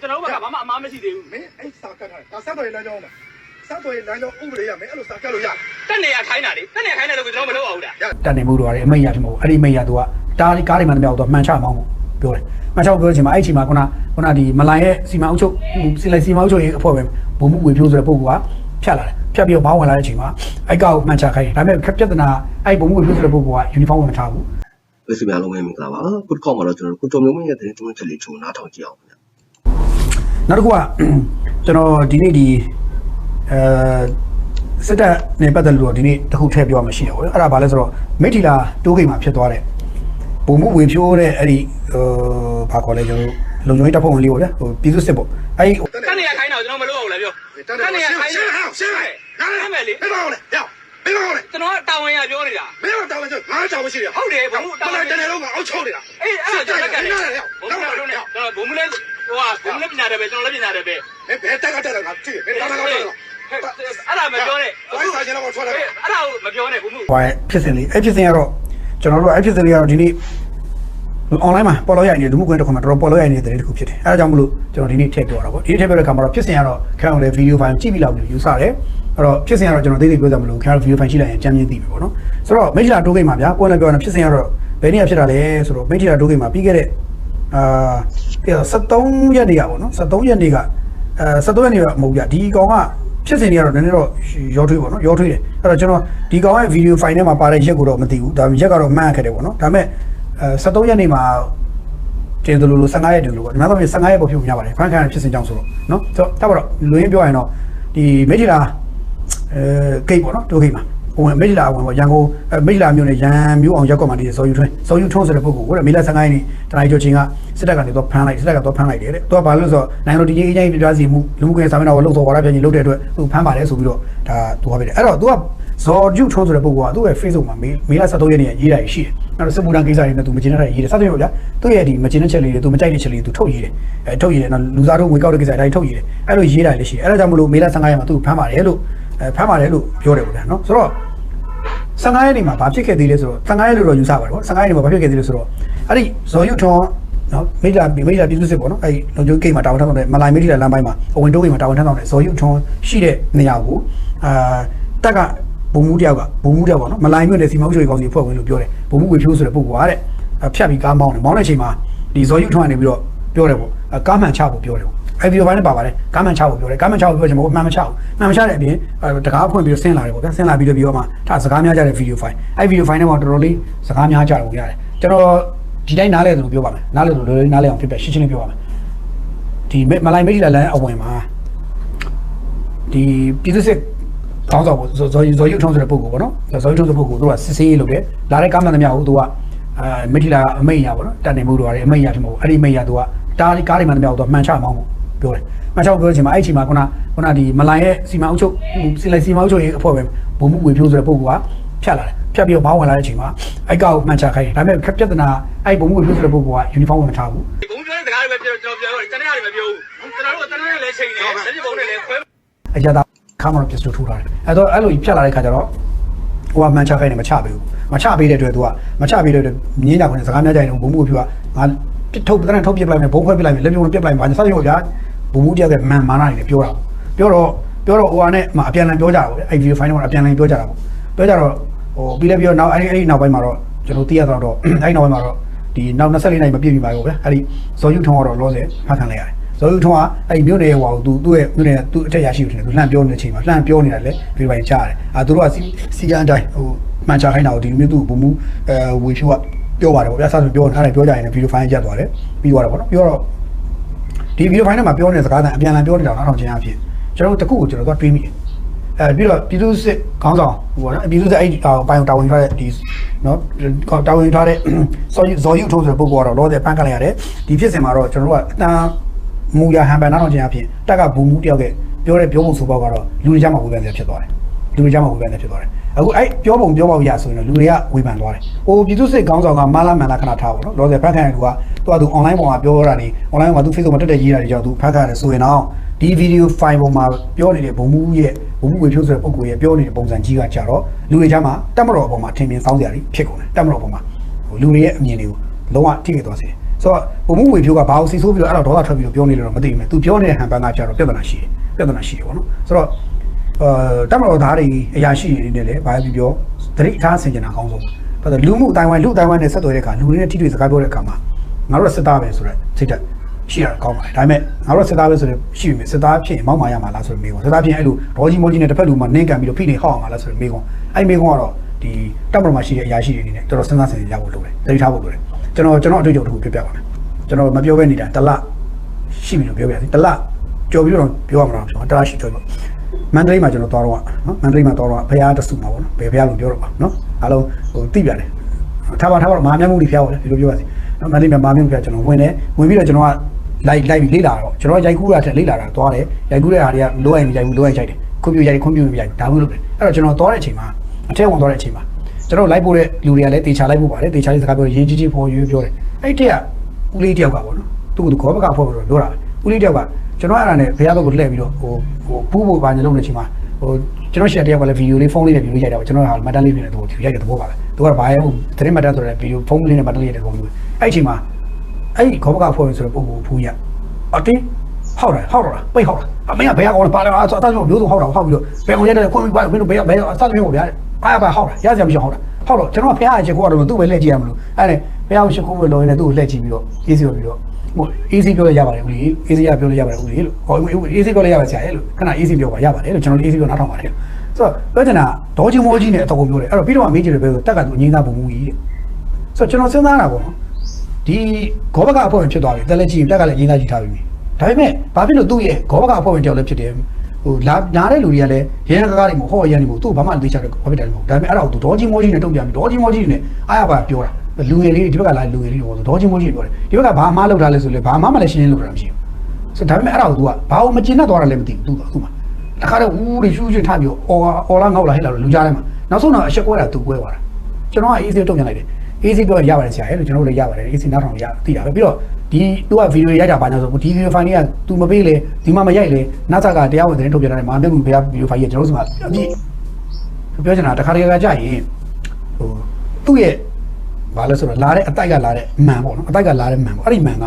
ကျွန်တော်တို့ကဘာမှအမားမရှိသေးဘူးမင်းအဲ့စာကတ်ထားတယ်ဒါစက်တော်ရေးလမ်းကြောင်းမှာစက်တော်ရေးလမ်းကြောင်းဥပဒေရမင်းအဲ့လိုစာကတ်လို့ရတက်နေရခိုင်းတာလေတက်နေခိုင်းတယ်လို့ကျွန်တော်မလုပ်အောင်လားတန်နေမှုတော့ရတယ်အမိတ်ရဖြစ်မဟုတ်ဘူးအဲ့ဒီအမိတ်ရသူကတားကားတွေမှတမြောက်တော့မှန်ချမောင်းဖို့ပြောတယ်မှန်ချဖို့ပြောတဲ့အချိန်မှာအဲ့ဒီအချိန်မှာခုနခုနဒီမလိုင်ရဲ့စီမံအုပ်ချုပ်စီလိုက်စီမံအုပ်ချုပ်ရေးအဖွဲ့ပဲဘုံမှုဝေဖြိုးဆိုတဲ့ပုံကဖြတ်လာတယ်ဖြတ်ပြီးတော့ဘောင်းဝင်လာတဲ့အချိန်မှာအဲ့ကောက်မှန်ချခိုင်းတယ်ဒါပေမဲ့ပြဿနာအဲ့ဘုံမှုဝေဖြိုးဆိုတဲ့ပုံကယူနီဖောင်းဝင်မထားဘူးဝက်စီများလုံးပဲမင်္ဂလာပါခုတစ်ခေါက်မှာတော့ကျွန်တော်တို့ကိုတော်မျိုးမင်းရဲ့သတင်းသုံးချက်လေးချုံနားထောင်ကြည့်အောင်ခင်ဗျ နောက်တစ်ခုကကျွန်တော်ဒီနေ့ဒီအဲစစ်တပ်နဲ့ပတ်သက်လို့တော့ဒီနေ့တစ်ခုထည့်ပြောမှရှိတယ်ပေါ့လေအဲ့ဒါဘာလဲဆိုတော့မိထီလာတိုးဂိတ်မှာဖြစ်သွားတဲ့ပုံမှုဝေဖြိုးတဲ့အဲ့ဒီဟိုဘာခေါ်လဲကျွန်တော်လုံခြုံရေးတပ်ဖွဲ့ဝင်လေးပေါ့ဗျာဟိုပြည်သူစစ်ပေါ့အဲ့ဒီတက်နေရခိုင်းတာကျွန်တော်မလုပ်အောင်လားပြောတက်နေရှင်းရှင်းဟောရှင်းဟဲ့ဟဲ့လေဘယ်ကောင်လဲဟဲ့ဘယ်ကောင်လဲကျွန်တော်တာဝန်ရပြောနေတာမင်းတော့တောင်းချင်ငါတောင်းမရှိရဟုတ်တယ်ဘုံမှုတာတာဝန်ဝန်တနေလုံးကအောက်ချုပ်နေတာအေးအဲ့ဒါကျွန်တော်ကလည်းဘုံမှုလုံးနေကျွန်တော်ဘုံမှုလဲ ဟိုကဘုံမှုလဲပညာတယ်ပဲကျွန်တော်လည်းပညာတယ်ပဲမင်းဘယ်တက်ကတက်တယ်ငါကြည့်ဘယ်တက်ကတက်တယ်အဲ့ဒါမပြောနဲ့ဝိုင်းစားချင်တော့ထွက်တယ်အဲ့ဒါကိုမပြောနဲ့ဘုံမှုဟိုဖြစ်စဉ်လေးအဲ့ဖြစ်စဉ်ကတော့ကျွန်တော်တို့အဲ့ဖြစ်စဉ်လေးကတော့ဒီနေ့ online မှာပေါ်လို့ရနေတဲ့လူမှုကွန်ရက်တစ်ခုမှာတော်တော်ပေါ်လို့ရနေတဲ့တဲ့တစ်ခုဖြစ်တယ်အဲဒါကြောင့်မလို့ကျွန်တော်ဒီနေ့ထည့်ပြောတာပေါ့ဒီနေ့ထည့်ပြောတဲ့အခါမှာတော့ဖြစ်စဉ်ကတော့ခန့်အောင်တဲ့ဗီဒီယိုဖိုင်ကြည့်ပြီးလောက်ယူဆတယ်အဲ့တော့ဖြစ်စဉ်ကတော့ကျွန်တော်သိသိပြောကြမလို့ခန့်အောင်ဗီဒီယိုဖိုင်ကြည့်လိုက်ရင်ကြမ်းမြင်သိပြီပေါ့နော်ဆိုတော့မိထ္ထလာတိုးဂိတ်မှာဗျာကိုယ်လည်းပြောတာဖြစ်စဉ်ကတော့ဘယ်နေ့ဖြစ်တာလဲဆိုတော့မိထ္ထလာတိုးဂိတ် အာပြတော့73ရက်နေရပါတော့73ရက်နေကအဲ73ရက်နေကမဟုတ်ပြဒီကောင်ကဖြစ်စဉ်တွေကတော့နည်းနည်းတော့ရောထွေးပေါ့နော်ရောထွေးတယ်အဲ့တော့ကျွန်တော်ဒီကောင်ရဲ့ video file ထဲမှာပါတဲ့ရက်ကိုတော့မသိဘူးဒါပေမဲ့ရက်ကတော့မှန်းခဲ့တယ်ပေါ့နော်ဒါပေမဲ့အဲ73ရက်နေမှာတင်တယ်လို့လို့15ရက်တင်လို့ပေါ့ဒီမှာတော့15ရက်ပေါ်ဖြစ်ပြရပါတယ်ဖန်ခံဖြစ်စဉ်ကြောင့်ဆိုတော့နော်ဆိုတော့တပါတော့လူရင်းပြောရင်တော့ဒီမိတ်ချီလာအဲဂိတ်ပေါ့နော်တိုးဂိတ်မှာ ဝင်မိထီလာဝင်ပေါ့ရန်ကုန်မိထီလာမြို့နယ်ရန်မြို့အောင်ရောက်ကွက်မှာဒီစောယူထွန်းစောယူထွန်းဆိုတဲ့ပုဂ္ဂိုလ်ကိုတဲ့မေလ15ရက်နေ့တနင်္လာကျော်ချင်းကစစ်တပ်ကနေတော့ဖမ်းလိုက်စစ်တပ်ကတော့ဖမ်းလိုက်တယ်တဲ့သူကဘာလို့ဆိုတော့နိုင်ငံတော်ဒီကြီးအကြီးပြပြစီမှုလူမှုကွန်ရက်စာမျက်နှာကိုလှုပ်ဆော်ဝါဒပြန်ကြီးလုပ်တဲ့အတွက်သူဖမ်းပါတယ်ဆိုပြီးတော့ဒါသူကပဲတယ်အဲ့တော့သူကဇော်ကျုထွန်းဆိုတဲ့ပုဂ္ဂိုလ်ကသူ့ရဲ့ Facebook မှာမေလ23ရက်နေ့ရေးတာရှိတယ်အဲ့တော့စစ်မှုထမ်းကိစ္စတွေနဲ့သူမကျင်းတဲ့ရေးတယ်စသဖြင့်ပေါ့ဗျာသူ့ရဲ့ဒီမကျင်းတဲ့ချက်လေးတွေသူမကြိုက်တဲ့ချက်လေးတွေသူထုတ်ရေးတယ်အဲထုတ်ရေးတယ်နော်လူစားတို့ဝင်ကောက်တဲ့ကိစ္စတွေထုတ်ရေးတယ်အဲ့လိုရေးတာလည်းရှိတယ်အဲ့ဒါကြောင့်မလို့မေလ15ရက်မှာသူဖမ်းပါတယ်လို့အဲဖမ်းပါတယ်လို့ပြောတယ်ပေါ့ဗျာနော်ဆိုတော့ 15ရက်နေ့မှာဘာဖြစ်ခဲ့သေးလဲဆိုတော့15ရက်လို့တော့ယူဆပါတယ်ပေါ့15ရက်နေ့မှာဘာဖြစ်ခဲ့သေးလဲဆိုတော့အဲ့ဒီဇော်ယုထွန်းနော်မိလာမိလာပြည်သူစစ်ပေါ့နော်အဲ့ဒီလုံချိုးဂိတ်မှာတာဝန်ထမ်းဆောင်တဲ့မလိုင်မိလာလမ်းပိုင်းမှာအဝင်တိုးဂိတ်မှာတာဝန်ထမ်းဆောင်တဲ့ဇော်ယုထွန်းရှိတဲ့နေရာကိုအာတက်ကဘုံမှုတယောက်ကဘုံမှုတယောက်ပေါ့နော်မလိုင်မြို့နယ်စီမံအုပ်ချုပ်ရေးကောင်စီဖွဲ့ဝင်လို့ပြောတယ်ဘုံမှုဝေဖြိုးဆိုတဲ့ပုဂ္ဂိုလ်ကတဲ့ဖြတ်ပြီးကားမောင်းတယ်မောင်းတဲ့အချိန်မှာဒီဇော်ယုထွန်းကနေပြီးတော့ပြောတယ်ပေါ့ကားမှန်ချဖို့ပြောတယ်ပေါ့ အဲ့ဒီဘိုင်းနဲ့ပါပါတယ်ကားမှန်ချဖို့ပြောတယ်ကားမှန်ချဖို့ပြောချင်မဟုတ်မှန်မချဘူးမှန်မချတဲ့အပြင်တကားဖွင့်ပြီးတော့ဆင်းလာတယ်ပေါ့ဗျာဆင်းလာပြီးတော့ပြီးတော့မှဒါစကားများကြတဲ့ဗီဒီယိုဖိုင်အဲ့ဗီဒီယိုဖိုင်ထဲမှာတော်တော်လေးစကားများကြတယ်ပေါ့ရတယ်ကျွန်တော်ဒီတိုင်းနားလဲတယ်လို့ပြောပါမယ်နားလဲလို့လိုလေးနားလဲအောင်ဖြစ်ပြရှင်းရှင်းလေးပြောပါမယ်ဒီမလိုင်မိတ်လာလမ်းအဝင်မှာဒီပြည်သူစစ်ကောင်းဆောင်ပေါ့ဇော်ဇော်ဇော်ရုပ်ထုံးဆိုတဲ့ပုဂ္ဂိုလ်ပေါ့နော်ဇော်ရုပ်ထုံးဆိုတဲ့ပုဂ္ဂိုလ်တို့ကစစ်ဆေးရေးလုပ်တယ်လာတဲ့ကားမှန်သမျှကိုသူကအဲမိထီလာအမိတ်ရပေါ့နော်တန်နေမှုတို့ရတယ်အမိတ်ရဖြစ်မဟုတ်ဘူးအဲ့ဒီအမိတ်ရသူကတားကားတွေမှန်သမျှကိုသူကမှန်ချမောင်းဖို့ ပြောတယ်မှန်ချဖို့ပြောတဲ့အချိန်မှာအဲ့ဒီအချိန်မှာခုနခုနဒီမလိုင်ရဲ့စီမံအုပ်ချုပ်စီလိုက်စီမံအုပ်ချုပ်ရေးအဖွဲ့ပဲဘုံမှုဝေဖြိုးဆိုတဲ့ပုဂ္ဂိုလ်ကဖြတ်လာတယ်ဖြတ်ပြီးတော့ဘောင်းဝင်လာတဲ့အချိန်မှာအဲ့ကောက်မှန်ချခိုင်းတယ်ဒါပေမဲ့ပြဿနာအဲ့ဘုံမှုဝေဖြိုးဆိုတဲ့ပုဂ္ဂိုလ်ကယူနီဖောင်းဝင်မထားဘူးဘုံပြောတဲ့စကားတွေပဲပြောကျွန်တော်ပြောတယ်တနေ့ရတယ်မပြောဘူးကျွန်တော်တို့တနေ့လည်းချိန်တယ်လက်ပြဘုံနဲ့လည်းခွဲအကြတာခါမတော့ပြစ်ထိုးထားတယ်အဲ့တော့အဲ့လိုဖြတ်လာတဲ့ခါကျတော့ဟိုကမှန်ချခိုင်းတယ်မချပေးဘူးမချပေးတဲ့အတွက်သူကမချပေးတဲ့အတွက်ငင်းကြခွင့်စကားများကြရင်ဘုံမှုပြကငါပစ်ထုတ်တန်းထုတ်ပြစ်လိုက်မယ်ဘုံခွဲပြစ်လိုက်မယ်လက်ပြုံပြစ်လိုက်မယ်ဘာစသဖြင့်ပေါ့ဗျာ ဘုံမှုတယောက်ကမန်မာနာနေပြောတာပြောတော့ပြောတော့ဟိုကနေအပြန်လန်ပြောကြတာပေါ့အဲ့ဗီဒီယိုဖိုင်ထဲမှာအပြန်လန်ပြောကြတာပေါ့ပြောကြတော့ဟိုပြီးလည်းပြောနောက်အဲ့ဒီအဲ့ဒီနောက်ပိုင်းမှာတော့ကျွန်တော်သိရတော့အဲ့ဒီနောက်ပိုင်းမှာတော့ဒီနောက်24နိုင်မပြည့်ပြီပါဘူးဗျာအဲ့ဒီဇော်ယူထုံးကတော့လောဆယ်ဖတ်ခံလိုက်ရတယ်ဇော်ယူထုံးကအဲ့ဒီမြို့နယ်ဟိုသူသူ့ရဲ့မြို့နယ်သူ့အထက်ရရှိတယ်သူလှမ်းပြောနေတဲ့အချိန်မှာလှမ်းပြောနေတာလေဒီပိုင်းကြားတယ်အာသူတို့ကစီကံအတိုင်းဟိုမှန်ချခိုင်းတာကိုဒီမျိုးသူ့ဘုံမူအဲဝေဖြိုးကပြောပါတယ်ပေါ့ဗျာဆက်ဆိုပြောထားတယ်ပြောကြရင်ဗီဒီယိုဖိုင်ရက်သွားတယ်ပြီးသွားတယ်ပေါ့နော်ပြောတော့ ဒီဗီဒီယိုဖိုင်ထဲမှာပြောနေတဲ့စကားတိုင်းအပြန်အလှန်ပြောနေတာတော့ထောင်ချင်းအဖြစ်ကျွန်တော်တို့တခုကိုကျွန်တော်တို့တွေးမိတယ်အဲပြီးတော့ပြည်သူစစ်ခေါင်းဆောင်ဟိုပေါ့နော်ပြည်သူစစ်အဲ့ပိုင်တာဝန်ထားတဲ့ဒီနော်တာဝန်ထားတဲ့ဇော်ယူဇော်ယူထုံးဆိုတဲ့ပုဂ္ဂိုလ်ကတော့လောတဲ့ပန်းကလိုက်ရတယ်ဒီဖြစ်စဉ်မှာတော့ကျွန်တော်တို့ကအတန်းမူရဟန်ပန်နာတော်ချင်းအဖြစ်တက်ကဘူမူတယောက်ကပြောတဲ့ပြောပုံဆိုပေါ့ကတော့လူတွေကြားမှာဝေဖန်စရာဖြစ်သွားတယ် လူတွေကြားမှာဝေဖန်စရာဖြစ်သွားတယ်အခုအဲ့ပြောပုံပြောပုံရဆိုရင်တော့လူတွေကဝေဖန်သွားတယ်ဟိုပြည်သူစစ်ခေါင်းဆောင်ကမာလာမန်လာခဏထားပါတော့လောတဲ့ဖတ်ခံရလူကသူကသူ online ပေါ်မှာပြောတာနေ online မှာသူ Facebook မှာတက်တက်ရေးတာတွေကြောင့်သူဖတ်ခံရတယ်ဆိုရင်တော့ဒီဗီဒီယိုဖိုင်ပေါ်မှာပြောနေတဲ့ဘုံမှုရဲ့ဘုံမှုဝေဖြိုးဆိုတဲ့ပုံကိုရဲ့ပြောနေတဲ့ပုံစံကြီးကကြတော့လူတွေကြားမှာတက်မတော်အပေါ်မှာထင်မြင်စောင်းစရာတွေဖြစ်ကုန်တယ်တက်မတော်အပေါ်မှာဟိုလူတွေရဲ့အမြင်တွေကိုလုံးဝထိခိုက်သွားစေတယ်ဆိုတော့ဘုံမှုဝေဖြိုးကဘာလို့စီဆိုးပြီးတော့အဲ့တော့ဒေါသထွက်ပြီးတော့ပြောနေလို့တော့မသိဘူးမယ်သူပြောနေတဲ့ဟန်ပန်ကကြတော့ပြဿနာရှိတယ်ပြဿနာရှိတယ်ပေါ့နော်ဆိုတော့အဲ တမတော်သားတွေအရာရှိတွေနေတယ်ဘာပဲပြောသတိထားဆင်ခြင်တာအကောင်းဆုံးဘာလို့လူမှုအတိုင်းဝိုင်းလူအတိုင်းဝိုင်းနဲ့ဆက်သွယ်တဲ့အခါလူတွေနဲ့ထိတွေ့စကားပြောတဲ့အခါမှာငါတို့ကစစ်သားပဲဆိုတော့စိတ်တက်ရှိရတာကောင်းပါတယ်ဒါပေမဲ့ငါတို့စစ်သားပဲဆိုတော့ရှိပြီစစ်သားဖြစ်ရင်မောက်မာရမှာလားဆိုတော့မေးခွန်းစစ်သားဖြစ်ရင်အဲ့လိုဒေါ်ကြီးမောကြီးနဲ့တစ်ဖက်လူမှနင်းကန်ပြီးတော့ဖိနေဟောက်အောင်မှာလားဆိုတော့မေးခွန်းအဲ့မေးခွန်းကတော့ဒီတပ်မတော်မှာရှိတဲ့အရာရှိတွေအနေနဲ့တော်တော်စဉ်းစားဆင်ခြင်ကြဖို့လိုတယ်သတိထားဖို့လိုတယ်ကျွန်တော်ကျွန်တော်အတွေ့အကြုံတစ်ခုပြပြပါမယ်ကျွန်တော်မပြောဘဲနေတာတစ်လရှိပြီလို့ပြောပြရစီတစ်လကြော်ပြီးတော့ပြောရမှာတော့တစ်လရှိကြော်ပြီ မန္တလေးမှာကျွန်တော်သွားတော့နော်မန္တလေးမှာသွားတော့ဘုရားတဆူမှာပေါ့နော်ဘယ်ဘုရားလို့ပြောတော့ပါနော်အားလုံးဟိုသိပြတယ်ထားပါထားပါတော့မဟာမြတ်မှုတွေဖျားပါလေဒီလိုပြောပါစီနော်မန္တလေးမှာမဟာမြတ်မှုဖျားကျွန်တော်ဝင်တယ်ဝင်ပြီးတော့ကျွန်တော်ကလိုက်လိုက်ပြီးလေ့လာတော့ကျွန်တော်ရိုက်ကူးတာတက်လေ့လာတာသွားတယ်ရိုက်ကူးတဲ့ဟာတွေကလိုရင်ရိုက်ကူးလိုရင်ရိုက်တယ်ခွန်ပြူရိုက်ခွန်ပြူရိုက်ဒါမှမဟုတ်လို့အဲ့တော့ကျွန်တော်သွားတဲ့အချိန်မှာအထက်ဝင်သွားတဲ့အချိန်မှာကျွန်တော်လိုက်ပို့တဲ့လူတွေကလည်းတေချာလိုက်ပို့ပါတယ်တေချာလေးစကားပြောရေးကြီးကြီးဖော်ရွေးပြောတယ်အဲ့တက်ကဦးလေးတယောက်ကပေါ့နော်သူ့ကိုခေါ်ဘကဖော်ပြီးတော့ပြောတာပဲ ဦးလေးတယောက်ကကျွန်တော်အဲ့ဒါနဲ့ဘုရားဘက်ကိုလှည့်ပြီးတော့ဟိုဟိုပူးဖို့ပါနေလို့နေချိန်မှာဟိုကျွန်တော်ရှယ်တယောက်ကလည်းဗီဒီယိုလေးဖုန်းလေးနဲ့ဗီဒီယိုရိုက်တာပေါ့ကျွန်တော်ကမတ်တန်လေးနဲ့သူရိုက်တဲ့သဘောပါပဲသူကဘာရဲ့ဟိုသတင်းမတ်တန်ဆိုတဲ့ဗီဒီယိုဖုန်းလေးနဲ့မတ်တန်လေးရိုက်တဲ့သဘောမျိုးအဲ့အချိန်မှာအဲ့ဒီခေါ်ဘကဖော်ရင်ဆိုတော့ပုံကိုဖူးရအတင်းဟောက်တယ်ဟောက်တော့ပိတ်ဟောက်တာအမင်းကဘယ်ကောင်လဲပါလဲအစားမျိုးမျိုးစုံဟောက်တာဟောက်ပြီးတော့ဘယ်ကောင်ရိုက်တယ်ခွန်ပြီးပါမင်းတို့ဘယ်ဘယ်အစားမျိုးကိုဗျာအားပါဟောက်တာရစရာမရှိဟောက်တာဟောက်တော့ကျွန်တော်ဖះအချက်ကိုကတော့သူ့ပဲလှည့်ကြည့်ရမလို့အဲ့ဒါဖះကိုရှစ်ခုပဲလောရင်းနဲ့သူ့ကိုလှည့်ကြည့်ပြီးတော့အေးစီပြီးတော့ ဟို easy ပြောလို့ရပါတယ်ဦးလေး easy ရပြောလို့ရပါတယ်ဦးလေးလို့ဟော easy ပြောလို့ရပါဆရာရဲ့လို့ခဏ easy ပြောပါရပါတယ်လို့ကျွန်တော် easy ပြောနားထောင်ပါတယ်ဆိုတော့ပြောချင်တာဒေါ်ချင်းမောကြီးနဲ့အတော်ကိုပြောတယ်အဲ့တော့ပြီးတော့အမေးကြီးတွေပြောတက်ကသူအငိမ့်သားပုံမူကြီးတဲ့ဆိုတော့ကျွန်တော်စဉ်းစားတာပေါ့နော်ဒီဂောဘကအဖွဲ့ဝင်ဖြစ်သွားပြီတက်လက်ကြီးတက်ကလည်းအငိမ့်သားကြီးထားပြီဒါပေမဲ့ဘာဖြစ်လို့သူ့ရဲ့ဂောဘကအဖွဲ့ဝင်တယောက်လည်းဖြစ်တယ်ဟိုလာနားတဲ့လူတွေကလည်းရဲရကားတွေမဟုတ်ဟောရန်တွေမဟုတ်သူ့ဘာမှသိချတယ်ဘာဖြစ်တယ်မဟုတ်ဒါပေမဲ့အဲ့ဒါကိုသူဒေါ်ချင်းမောကြီးနဲ့တုံ့ပြန်ပြီးဒေါ်ချင်းမောကြီးနဲ့အားရပါပြောတာ လူငယ်လေးဒီဘက်ကလာလူငယ်လေးတွေပေါ့ဆိုဒေါ်ချင်းမိုးကြီးပြောတယ်ဒီဘက်ကဘာမှလုပ်ထားလဲဆိုလေဘာမှမလည်းရှင်းရှင်းလုပ်တာမရှိဘူးဆိုဒါပေမဲ့အဲ့ဒါကို तू ကဘာလို့မကျင်တတ်သွားတာလဲမသိဘူး तू ကသူ့မှာတခါတော့ဦးတွေရှူးရှင်းထားပြီးအော်အော်လာငေါက်လာဟဲ့လာလူကြားထဲမှာနောက်ဆုံးတော့အရှက်ကွဲတာ तू ကွဲသွားတာကျွန်တော်က easy တုံ့ပြန်လိုက်တယ် easy ပြောရပါတယ်ဆရာရဲ့လို့ကျွန်တော်တို့လည်းရပါတယ် easy နောက်ထောင်ရသိတာပဲပြီးတော့ဒီ तू ကဗီဒီယိုရိုက်တာပါညာဆိုဒီဗီဒီယိုဖိုင်လေးက तू မပေးလေဒီမှာမရိုက်လေနောက်ဆက်ကတရားဝင်သတင်းထုတ်ပြန်တယ်မှာမျက်မှောက်ဘုရားဗီဒီယိုဖိုင်ကြီးကျွန်တော်တို့စီမှာအပြည့်ပြောချင်တာတခါတခါကြာရင်ဟိုသူ့ရဲ့ ဘာလဲဆိုတော့လာတဲ့အတိုက်ကလာတဲ့မန်ပေါ့နော်အတိုက်ကလာတဲ့မန်ပေါ့အဲ့ဒီမန်က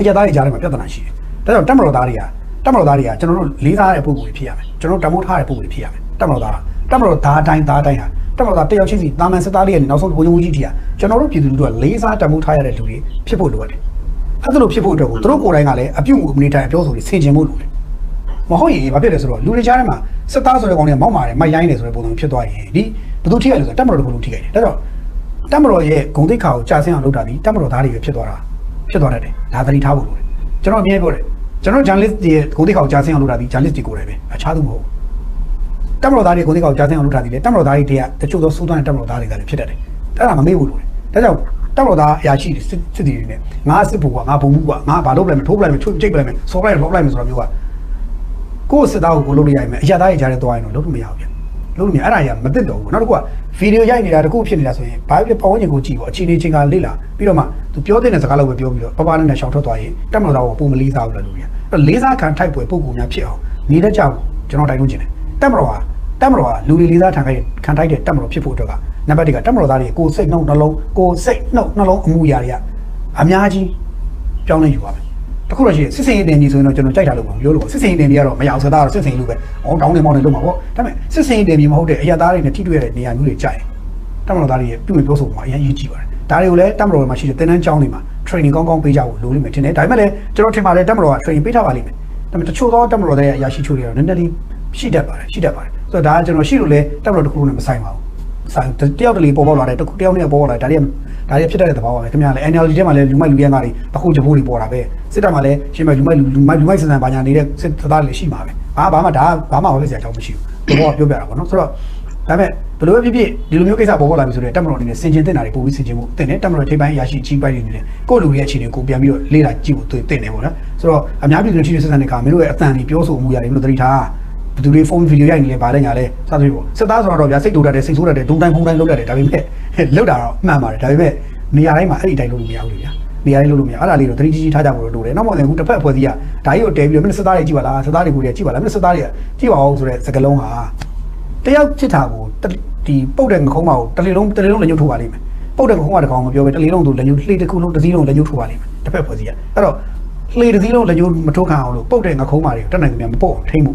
အရသားတွေကြားထဲမှာပြဿနာရှိတယ်ဒါကြောင့်တက်မတော်သားတွေကတက်မတော်သားတွေကကျွန်တော်တို့လေးစားတဲ့ပုံကိုဖြစ်ရမယ်ကျွန်တော်တို့တမိုးထားတဲ့ပုံကိုဖြစ်ရမယ်တက်မတော်သားတက်မတော်သားအတိုင်းသားအတိုင်းဟာတက်မတော်သားတယောက်ချင်းစီတာမန်စစ်သားလေးရဲ့နောက်ဆုံးဘုံရုံကြီးကြီးဟာကျွန်တော်တို့ပြည်သူလူထုကလေးစားတမိုးထားရတဲ့လူတွေဖြစ်ဖို့လိုတယ်အဲ့ဒါလိုဖြစ်ဖို့အတွက်ကိုသူတို့ကိုယ်တိုင်ကလည်းအပြုအမူအနေတိုင်းအပြောဆိုတွေဆင်ခြင်ဖို့လိုတယ်မဟုတ်ရင်ဘာဖြစ်လဲဆိုတော့လူတွေကြားထဲမှာစစ်သားဆိုတဲ့ကောင်တွေကမောက်မာတယ်မိုက်ရိုင်းတယ်ဆိုတဲ့ပုံစံဖြစ်သွားရင်ဒီဘယ်သူထိခိုက်လဲဆိုတော့တက်မတော်တို့ဘယ်လိုထိခိုက်လဲဒါကြောင့် တမတော်ရဲ့ဂုံတိတ်ခါကိုကြာဆင်းအောင်လုပ်တာဒီတမတော်သားတွေပဲဖြစ်သွားတာဖြစ်သွားတတ်တယ်ဒါသတိထားဖို့လိုတယ်ကျွန်တော်အမြဲပြောတယ်ကျွန်တော် journalist တွေဂုံတိတ်ခါကိုကြာဆင်းအောင်လုပ်တာဒီ journalist တွေကိုယ်တိုင်ပဲအခြားသူမဟုတ်ဘူးတမတော်သားတွေဂုံတိတ်ခါကိုကြာဆင်းအောင်လုပ်တာဒီလေတမတော်သားတွေတည်းကတချို့သောစူးသွမ်းတဲ့တမတော်သားတွေကလည်းဖြစ်တတ်တယ်အဲ့ဒါမမေ့ဘူးလို့လေဒါကြောင့်တမတော်သားအရာရှိတွေစစ်စစ်တီတွေနဲ့ငါစစ်ဖို့ကငါဘုံမှုကငါဘာလုပ်လိုက်မထိုးလိုက်မချိုးချိတ်လိုက်မဆော်လိုက်လောလိုက်မဆိုတော့မျိုးကကိုယ့်စစ်သားကိုကိုလုပ်လို့ရရင်အရာသားရဲ့ကြားထဲသွားရင်တော့လုပ်လို့မရဘူးဗျ လုပ်လို့မရအဲ့ဒါကြီးမသိတော့ဘူးနောက်တစ်ခုကဗီဒီယိုရိုက်နေတာတခုဖြစ်နေတာဆိုရင်ဘာဖြစ်ပတ်ဝန်းကျင်ကိုကြည့်ပေါ့အချိန်ချင်းကလေ့လာပြီးတော့မှသူပြောတဲ့စကားလောက်ပဲပြောပြီးတော့ပပနဲ့နဲ့ရှောင်ထွက်သွားရင်တက်မလို့တော့ပုံမလေးစားဘူးလားလူကြီးအဲ့တော့လေးစားခံထိုက်ပွဲပုံကူများဖြစ်အောင်နေတတ်ကြဘူးကျွန်တော်တိုက်တွန်းချင်တယ်တက်မလို့ဟာတက်မလို့ဟာလူတွေလေးစားခံခိုင်းခံထိုက်တဲ့တက်မလို့ဖြစ်ဖို့အတွက်ကနံပါတ်1ကတက်မလို့သားတွေကိုစိတ်နှုတ်နှလုံးကိုစိတ်နှုတ်နှလုံးအမှုရာတွေကအများကြီးပြောင်းလဲယူပါမယ် တခုတော့ရှိစစ်စင်ရေးတင်ကြီးဆိုရင်တော့ကျွန်တော်ကြိုက်တာလို့ပြောလို့စစ်စင်ရေးတင်ကြီးကတော့မရအောင်စသားတော့စစ်စင်ရေးလို့ပဲ။အော်တောင်းနေမောင်းနေလို့မှာပေါ့။ဒါပေမဲ့စစ်စင်ရေးတင်ကြီးမဟုတ်တဲ့အရာသားတွေနဲ့ထိတွေ့ရတဲ့နေရာမျိုးတွေကြိုက်။တမန်တော်သားတွေရဲ့ပြုမြပြောဆိုပုံမှာအရင်ရေးကြည့်ပါတယ်။ဒါတွေကိုလည်းတမန်တော်မှာရှိတဲ့သင်တန်းကျောင်းတွေမှာ training ကောင်းကောင်းပေးကြဖို့လိုလိမ့်မယ်ထင်တယ်။ဒါပေမဲ့လည်းကျွန်တော်ထင်ပါတယ်တမန်တော်က training ပေးထားပါလိမ့်မယ်။ဒါပေမဲ့တချို့သောတမန်တော်တွေရဲ့အရာရှိချို့တွေကတော့နည်းနည်းလေးရှိတတ်ပါတယ်ရှိတတ်ပါတယ်။ဆိုတော့ဒါကကျွန်တော်ရှိလို့လဲတမန်တော်တစ်ခုနဲ့မဆိုင်ပါဘူး။ဆိုင် တယောက်တလေပေါ်ပေါ်လာတယ်တစ်ခုတယောက်နဲ့ပေါ်ပေါ်လာတယ်ဒါတွေကဒါတွေဖြစ်တတ်တဲ့သဘောပါပဲခင်ဗျာလေ NLD ထဲမှာလည်းလူမိုက်လူရန်ကားတွေအခုဂျပိုးတွေပေါ်တာပဲစစ်တပ်မှာလည်းရှင်းမဲ့လူမိုက်လူလူမိုက်လူမိုက်စံစံဘာညာနေတဲ့စစ်သားတွေရှိမှာပဲဘာဘာမှဒါဘာမှဟောပြစရာအကြောင်းမရှိဘူးဘောကပြောပြတာပေါ့နော်ဆိုတော့ဒါပေမဲ့ဘယ်လိုပဲဖြစ်ဖြစ်ဒီလိုမျိုးကိစ္စပေါ်ပေါ်လာပြီဆိုတော့တက်မတော်အနေနဲ့စင်ကျင်တင်တာတွေပို့ပြီးစင်ကျင်မှုတင်တယ်တက်မတော်ထိပ်ပိုင်းရရှိအကြီးပိုင်းတွေနေတယ်ကိုယ့်လူတွေရဲ့အခြေအနေကိုပြန်ပြီးတော့လေ့လာကြည့်ဖို့တင်တယ်ပေါ့နော်ဆိုတော့အများပြည်သူတွေထိထိဆက်ဆံတဲ့အခါမင်းတို့ရဲ့အတန်တွေပြောဆိုမှုရတယ်မင်းတို့သတိထား ဘယ်သူတွေဖုန်းဗီဒီယိုရိုက်နေလဲဗာလဲညာလဲစသဖြင့်ပေါ့စစ်သားဆိုတော့ဗျာစိတ်တူတတ်တယ်စိတ်ဆိုးတတ်တယ်ဒုံတိုင်းဖုံးတိုင်းလုပ်တတ်တယ်ဒါပေမဲ့လောက်တာတော့မှန်ပါတယ်ဒါပေမဲ့နေရာတိုင်းမှာအဲ့ဒီတိုင်းလုပ်လို့မရဘူးလေဗျာနေရာတိုင်းလုပ်လို့မရအဲ့ဒါလေးတော့သတိကြီးကြီးထားကြဖို့လိုတယ်နောက်မှလည်းအခုတစ်ဖက်အဖွဲ့အစည်းကဒါကြီးကိုတဲပြီးတော့မင်းစစ်သားတွေကြည့်ပါလားစစ်သားတွေကိုကြည့်ပါလားမင်းစစ်သားတွေကကြည့်ပါအောင်ဆိုတဲ့စကလုံးဟာတယောက်ဖြစ်တာကိုဒီပုတ်တဲ့ငခုံးမကိုတလေလုံးတလေလုံးလည်းညှို့ထုတ်ပါလိမ့်မယ်ပုတ်တဲ့ခုံးကတကောင်မပြောပဲတလေးလုံးသူလက်ညှိုးလှေတစ်ခုလုံးတစ်စည်းလုံးလက်ညှိုးထိုးပါလိမ့်မယ်တစ်ဖက်ဖွဲ့စည်းရအဲ့တော့လှေတစ်စည်းလုံးလက်ညှိုးမထိုးခံအောင်လို့ပုတ်တဲ့ငခုံးပါတွေကိုတက်နိုင်ကြမပုတ်အောင်ထိမ့်မှု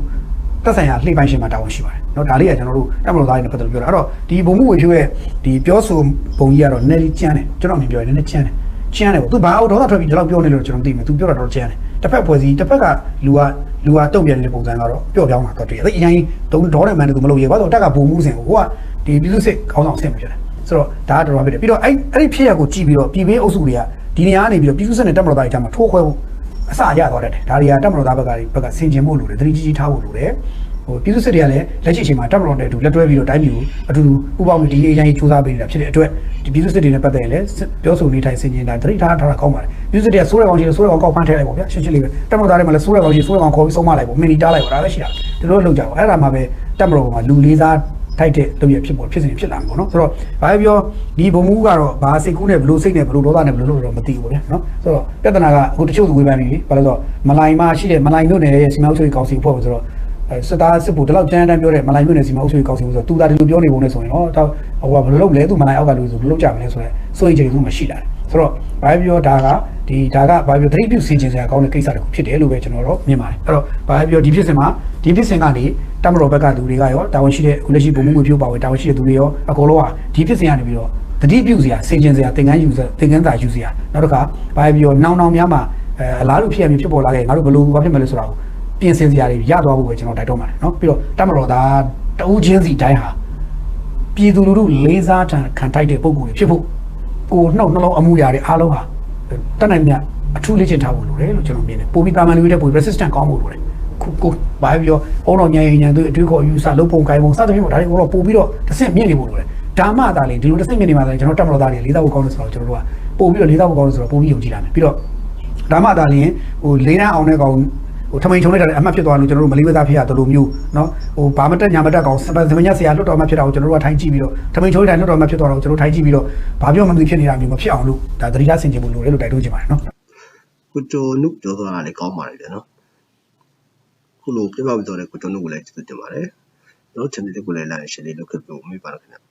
တက်ဆိုင်ရာလှေပိုင်းရှင်မှာတာဝန်ရှိပါတယ်เนาะဒါလေးကကျွန်တော်တို့တက်မလို့သားတွေနဲ့ပတ်သက်လို့ပြောတာအဲ့တော့ဒီဘုံမှုဝေဖြိုးရဲ့ဒီပြောဆိုဘုံကြီးကတော့နည်းနည်းကျန်းတယ်ကျွန်တော်အမြင်ပြောရင်နည်းနည်းကျန်းတယ်ကျန်းတယ်ပေါ့သူဘာလို့ဒေါသထွက်ပြီးဒီလောက်ပြောနေလို့ကျွန်တော်သိမယ်သူပြောတာတော့ကျန်းတယ်တစ်ဖက်ဖွဲ့စည်းတစ်ဖက်ကလူကလူကတုံ့ပြန်နေတဲ့ပုံစံကတော့ပျော့ပြောင်းတာတော့တွေ့ရတယ်အရင်ဒုံဒေါ်တယ်မန်တူမလို့ရေဘာလို့တက်ကဘုံမှုစင်ကိုကဒီပြည်သူစစ်ခေါင်းဆောင်ဆင်မဖြစ်တယ်ဆိုတော့ဒါကတော်တော်ဖြစ်တယ်ပြီးတော့အဲ့အဲ့ဒီဖြစ်ရကိုကြည့်ပြီးတော့ပြည်ပေးအုပ်စုတွေကဒီနေရာကနေပြီးတော့ပြည်သူစစ်နဲ့တက်မတော်သားတွေကြားမှာထိုးခွဲဖို့ အစရသွားတတ်တယ်ဒါတွေကတက်မတော်သားဘက်ကဘက်ကဆင်ကျင်ဖို့လိုတယ်သတိကြီးကြီးထားဖို့လိုတယ်ဟိုပြည်သူစစ်တွေကလည်းလက်ရှိအချိန်မှာတက်မတော်နဲ့အတူလက်တွဲပြီးတော့တိုင်းပြည်ကိုအတူတူပူးပေါင်းပြီးဒီအရင်စူးစမ်းပေးနေတာဖြစ်တဲ့အတွက်ဒီပြည်သူစစ်တွေနဲ့ပတ်သက်ရင်လည်းပြောဆိုနေထိုင်ဆင်ကျင်တာသတိထားထားတာကောင်းပါတယ်ပြည်သူစစ်တွေကဆိုးတဲ့ကောင်ကြီးဆိုးတဲ့ကောင်ကောက်ဖမ်းထည့်လိုက်ပေါ့ဗျာရှင်းရှင်းလေးပဲတက်မတော်သားတွေမှလည်းဆိုးတဲ့ကောင်ကြီးဆိုးတဲ့ကောင်ခေါ်ပြီးဆုံးမလိုက်ပေါ့မင်းဒီတားလိုက်ပေါ့ဒါလည်းရှိတာဒီလိုလုပ်ကြပါအဲ့ဒါမှပဲတက်မတော်မှာလူလေးစား ထိုက်တဲ့လုပ်ရဖြစ်ပေါ်ဖြစ်စဉ်ဖြစ်လာမှာပေါ့နော်ဆိုတော့ဘာပဲပြောဒီဘုံမူကတော့ဘာစိတ်ကူးနဲ့ဘလို့စိတ်နဲ့ဘလို့ဒေါသနဲ့ဘလို့လို့တော့မသိဘူးပေါ့ဗျာနော်ဆိုတော့ပြဿနာကအခုတချို့သူဝေဖန်နေပြီဘာလို့လဲဆိုတော့မလိုင်မှာရှိတဲ့မလိုင်မြို့နယ်ရဲ့စီမံအုပ်ချုပ်ရေးကောင်စီဖွဲ့ဖို့ဆိုတော့အဲစစ်သားစစ်ဖို့ဒီလောက်ကြမ်းတမ်းပြောတဲ့မလိုင်မြို့နယ်စီမံအုပ်ချုပ်ရေးကောင်စီဖို့ဆိုတော့သူသာဒီလိုပြောနေပုံနဲ့ဆိုရင်တော့တော့ဟိုကဘယ်လိုလုပ်လဲသူမလိုင်အောက်ကလူဆိုဘယ်လိုလုပ်ကြမလဲဆိုတော့စိုးရိမ်ကြတယ်သူမှရှိလာတယ်ဆိုတော့ဘာပဲပြောဒါက ဒီဒါကဘာပဲပြောသတိပြုစင်ကျင်စရာကောင်းတဲ့ကိစ္စတစ်ခုဖြစ်တယ်လို့ပဲကျွန်တော်တို့မြင်ပါတယ်အဲ့တော့ဘာပဲပြောဒီဖြစ်စဉ်မှာဒီဖြစ်စဉ်ကနေတမတော်ဘက်ကလူတွေကရောတာဝန်ရှိတဲ့အခုလက်ရှိပုံမှုမျိုးပါဝင်တာဝန်ရှိတဲ့သူတွေရောအကုန်လုံးဟာဒီဖြစ်စဉ်ကနေပြီးတော့တတိပြုစရာစင်ကျင်စရာသင်္ကန်းယူစရာသင်္ကန်းသာယူစရာနောက်တစ်ခါဘာပဲပြောနောင်နောင်များမှာအဲအလားတူဖြစ်ရမည်ဖြစ်ပေါ်လာခဲ့ငါတို့ဘယ်လိုဘာဖြစ်မလဲဆိုတာကိုပြင်ဆင်စရာတွေရသွားဖို့ပဲကျွန်တော်တိုက်တွန်းပါတယ်နော်ပြီးတော့တမတော်သားတဦးချင်းစီတိုင်းဟာပြည်သူလူထုလေးစားခံထိုက်တဲ့ပုံကိုယ်တွေဖြစ်ဖို့ကိုနှုတ်နှလုံးအမှုရာတွေအားလုံးဟာ တတ်နိုင်မြတ်အထူးလေ့ကျင့်ထားဖို့လိုတယ်လို့ကျွန်တော်မြင်တယ်ပုံပြီးတာမန်လူတွေတဲ့ပုံ resistant ကောင်းဖို့လိုတယ်ခုကိုဘာပဲပြောအုံတော်ညံရင်ညံသူအတွေ့ခေါ်ယူဆလုံးပုံကိုင်းပုံစသဖြင့်ပေါ့ဒါတွေကတော့ပို့ပြီးတော့တစ်ဆင့်မြင့်နေဖို့လိုတယ်ဒါမှသာလေဒီလိုတစ်ဆင့်မြင့်နေမှာဆိုရင်ကျွန်တော်တက်မတော်သားတွေလေးသားဖို့ကောင်းတယ်ဆိုတော့ကျွန်တော်တို့ကပို့ပြီးတော့လေးသားဖို့ကောင်းတယ်ဆိုတော့ပို့ပြီးယုံကြည်လာမယ်ပြီးတော့ဒါမှသာလျင်ဟိုလေးတန်းအောင်တဲ့ကောင် ဟိုထမိန်ချုံလိုက်တာလည်းအမှတ်ဖြစ်သွားလို့ကျွန်တော်တို့မလေးမသားဖြစ်ရသလိုမျိုးနော်ဟိုဘာမတက်ညာမတက်ကောင်စပန်စပညာဆရာလွတ်တော်မှဖြစ်တာကိုကျွန်တော်တို့ကထိုင်းကြည့်ပြီးတော့ထမိန်ချုံလိုက်တာလွတ်တော်မှဖြစ်သွားတာကိုကျွန်တော်ထိုင်းကြည့်ပြီးတော့ဘာပြောမှမသိဖြစ်နေတာမျိုးမဖြစ်အောင်လို့ဒါသတိထားဆင်ခြင်ဖို့လိုတယ်လို့တိုက်တွန်းချင်ပါတယ်နော်ကိုကျော်နုပြောသွားတာလည်းကောင်းပါတယ်ဗျာနော်ခုလိုပြပပြီးတော့လည်းကိုကျော်နုကိုလည်းကျေးဇူးတင်ပါတယ်နော် channel ကိုလည်း like share လေးလုပ်ခဲ့ပြီးမိပါတော့ခင်ဗျာ